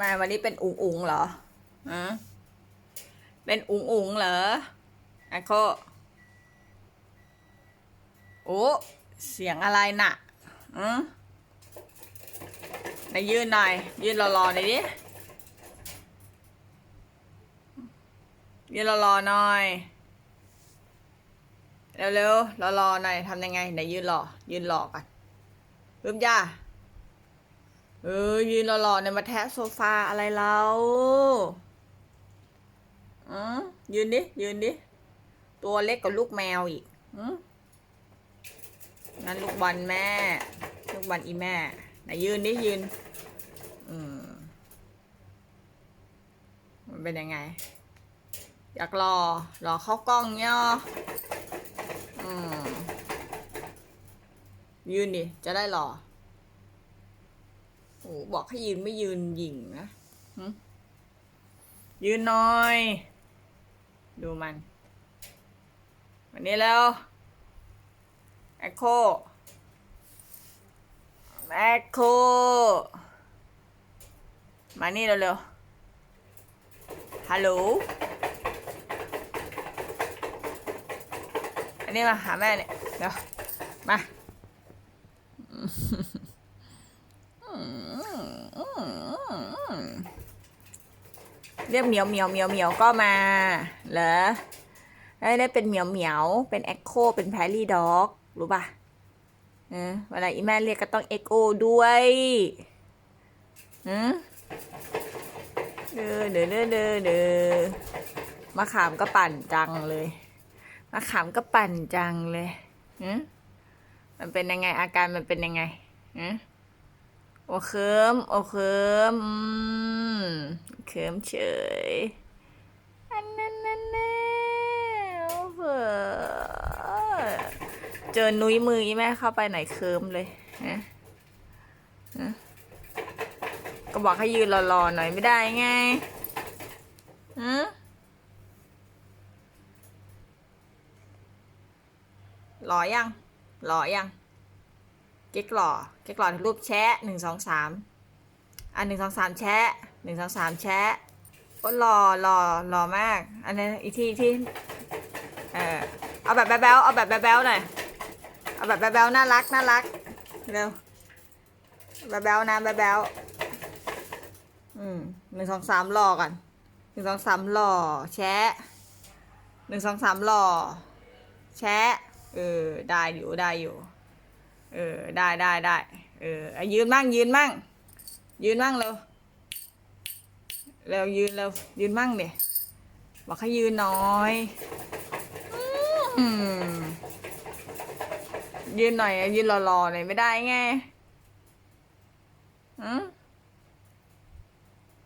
แม่วันนี้เป็นอุ๋งอุ๋งเหรอฮะเป็นอุ๋งอุ๋งเหรอไอโคโอ้เสียงอะไรน่ะอืมไหนยืนหน่อย ยืนรอๆหน่อยดิ ยืนรอๆหน่อย เร็วๆรอๆหน่อยทำยังไงไหนยืนรอ ยืนรอกันปึ๊บจ้า เออ ยืนรอๆเนี่ยมาแทะโซฟาอะไรเราอืมยืนดิ ยืนดิ ตัวเล็กกว่าลูกแมวอีกอืมนั่นลูกบอลแม่ ลูกบอลอีแม่ไหนยืนดิ ยืน อืมมันเป็นยังไง อยากรอ รอเข้ากล้องเนี่ยอืมยืนดิ จะได้รอ โอ้บอกให้ยืนไม่ยืนหยิงนะยืนหน่อย ดูมัน วันนี้แล้วแอคโคแอคโคมานี่เร็วๆฮัลโหล อันนี้มาหาแม่เนี่ย เดี๋ยว มา เรียกเหมียวเหมียวเหมียวเหมียวก็มาเหรอได้ได้เป็นเหมียวเหมียวเป็นเอ็กโคเป็นแพรี่ด็อกรู้ป่ะเออเวลาอีแม่เรียกก็ต้องเอ็กโอด้วยเออเด้อเด้อเด้อเด้อเด้อมะขามก็ปั่นจังเลยมะขามก็ปั่นจังเลยเออมันเป็นยังไงอาการมันเป็นยังไงเออโอเคิมโอเคิมอืม เคิมเฉย อันนั้นนั่นแน่โอ้โหเจอนุ้ยมืออีแม่เข้าไปไหนเคิมเลยฮะฮะก็บอกให้ยืนรอๆหน่อยไม่ได้ไงฮะหล่อยัง หล่อยัง เก๊กหล่อ เก๊กหล่อรูปแชะหนึ่งสองสาม อันหนึ่งสองสามแชะหนึ่งสองสามแชะโอ้หล่อหล่อหล่อมาก อันนี้อีกที่ที่เออเอาแบบแบ๊วเอาแบบแบ๊วหน่อยเอาแบบแบ๊วน่ารักน่ารักเร็วแบ๊วนะแบ๊วอืมหนึ่งสองสามหล่อก่อนหนึ่งสองสามหล่อแชะหนึ่งสองสามหล่อแชะเออได้อยู่ได้อยู่ เออได้ได้ได้เออยืนมั่งยืนมั่ง ยืนมั่งเร็วเร็วยืนเร็วยืนมั่งเดี๋ยบอกให้ยืนน้อยยืนหน่อย ยืนรอๆหน่อยไม่ได้ไงอืม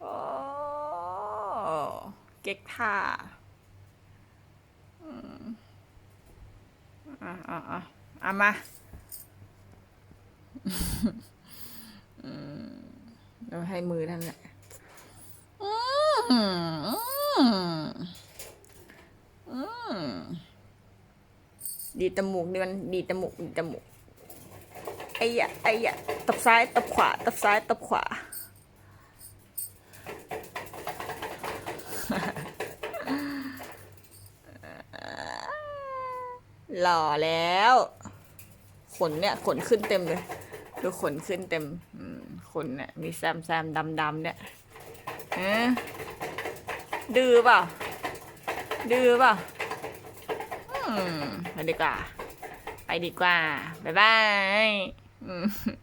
โอ้เก๊กท่าอืมอะอะอะอะมา เราให้มือท่านแหละอืมอืมอืมดีดจมูกดีมันดีดจมูกดีดจมูกไอ้ยะไอ้ยะตบซ้ายตบขวาตบซ้ายตบขวาหล่อแล้ว ขนเนี่ย ขนขึ้นเต็มเลย ดูขนขึ้นเต็ม อืมขนเนี่ยมีแซมแซมดำดำเนี่ยเออดื้อเปล่าดื้อเปล่าอืมไปดีกว่า ไปดีกว่า บ๊ายบาย